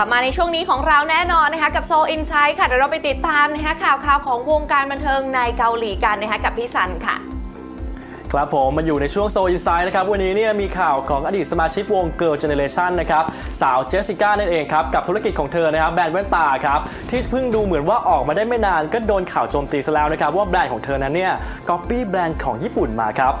กลับมาในช่วงนี้ของเราแน่นอนนะคะกับโซอินไซ h ์ค่ะเดี๋ยวเราไปติดตามนะคะข่าวข่าวของวงการบันเทิงในเกาหลีกันนะคะกับพี่สันค่ะ ครับผมมาอยู่ในช่วงโซอินไซด์นะครับ วันนี้เนี่ยมีข่าวของอดีตสมาชิกวง Girl Generation นะครับ สาวเจสสิก้านั่นเองครับ กับธุรกิจของเธอนะครับแบรนด์แว่นตาครับ ที่เพิ่งดูเหมือนว่าออกมาได้ไม่นานก็โดนข่าวโจมตีซะแล้วนะครับว่าแบรนด์ของเธอนั้นเนี่ยก๊อปปี้แบรนด์ของญี่ปุ่นมาครับ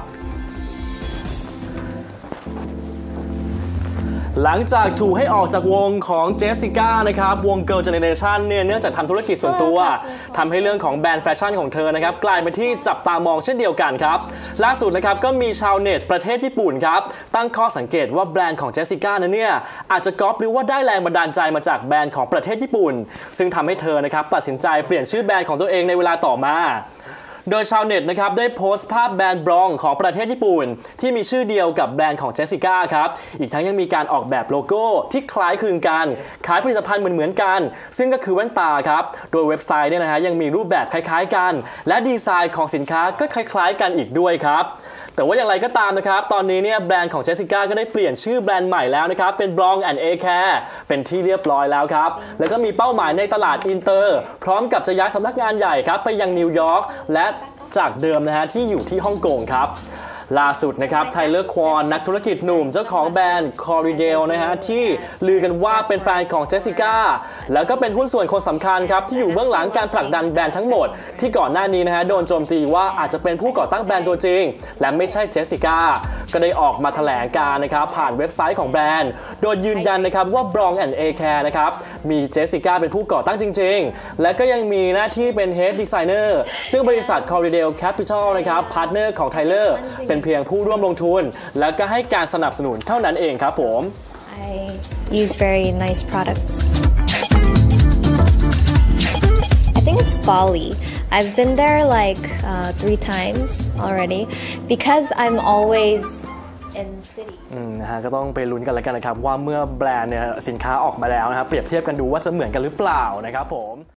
หลังจากถูกให้ออกจากวงของเจสสิก้านะครับ วง Girl Generation เนี่ยเนื่องจากทำธุรกิจส่วนตัวทำให้เรื่องของแบรนด์แฟชั่นของเธอนะครับ กลายเป็นที่จับตามองเช่นเดียวกันครับ ล่าสุดนะครับ ก็มีชาวเน็ตประเทศญี่ปุ่นครับ ตั้งข้อสังเกตว่าแบรนด์ของเจสสิก้านั้นเนี่ยอาจจะก๊อปหรือว่าได้แรงบันดาลใจมาจากแบรนด์ของประเทศญี่ปุ่น ซึ่งทำให้เธอนะครับตัดสินใจเปลี่ยนชื่อแบรนด์ของตัวเองในเวลาต่อมา โดยชาวเน็ตนะครับได้โพสต์ภาพแบรนด์บรองของประเทศญี่ปุ่น ที่มีชื่อเดียวกับแบรนด์ของเจสสิก้าครับ อีกทั้งยังมีการออกแบบโลโก้ที่คล้ายคลึงกันขายผลิตภัณฑ์เหมือนๆกัน ซึ่งก็คือแว่นตาครับ โดยเว็บไซต์เนี่ยนะฮะยังมีรูปแบบคล้ายๆกัน และดีไซน์ของสินค้าก็คล้าย ๆ กันอีกด้วยครับ แต่ว่าอย่างไรก็ตามนะครับ ตอนนี้เนี่ยแบรนด์ของเจสสิก้าก็ได้เปลี่ยนชื่อแบรนด์ใหม่แล้วนะครับ เป็น b r o n and A Care เป็นที่เรียบร้อยแล้วครับ แล้วก็มีเป้าหมายในตลาดอินเตอร์ พร้อมกับจะย้ายสำนักงานใหญ่ครับ ไปยังนิวยอร์กและจากเดิมนะฮะที่อยู่ที่ฮ่องกงครับ ล่าสุดนะครับไทเลอร์ควอนนักธุรกิจหนุ่มเจ้าของแบรนด์คอริเดลนะฮะที่ลือกันว่าเป็นแฟนของเจสสิก้าแล้วก็เป็นหุ้นส่วนคนสำคัญครับที่อยู่เบื้องหลังการผลักดันแบรนด์ทั้งหมด ที่ก่อนหน้านี้นะฮะโดนโจมตีว่าอาจจะเป็นผู้ก่อตั้งแบรนด์ตัวจริง และไม่ใช่เจสสิก้า ก็ได้ออกมาแถลงการนะครับผ่านเว็บไซต์ของแบรนด์ โดยยืนยันนะครับว่าบรองแอนเอแคร์นะครับมีเจสสิก้าเป็นผู้ก่อตั้งจริง ๆ และก็ยังมีหน้าที่เป็น Head Designer ซึ่งบริษัท c o r r i d a l Capital นะครับพาร์ทเนอร์ของไทเลอร์เป็นเพียงผู้ร่วมลงทุน แล้วก็ให้การสนับสนุนเท่านั้นเองครับผม I use very nice products. I think it's Bali. I've been there like uh, three times already because I'm always in city. อืมนะฮะก็ต้องไปลุ้นกันแล้วกันนะครับว่าเมื่อแบรนด์เนี่ยสินค้าออกมาแล้วนะครับเปรียบเทียบกันดูว่าจะเหมือนกันหรือเปล่านะครับผม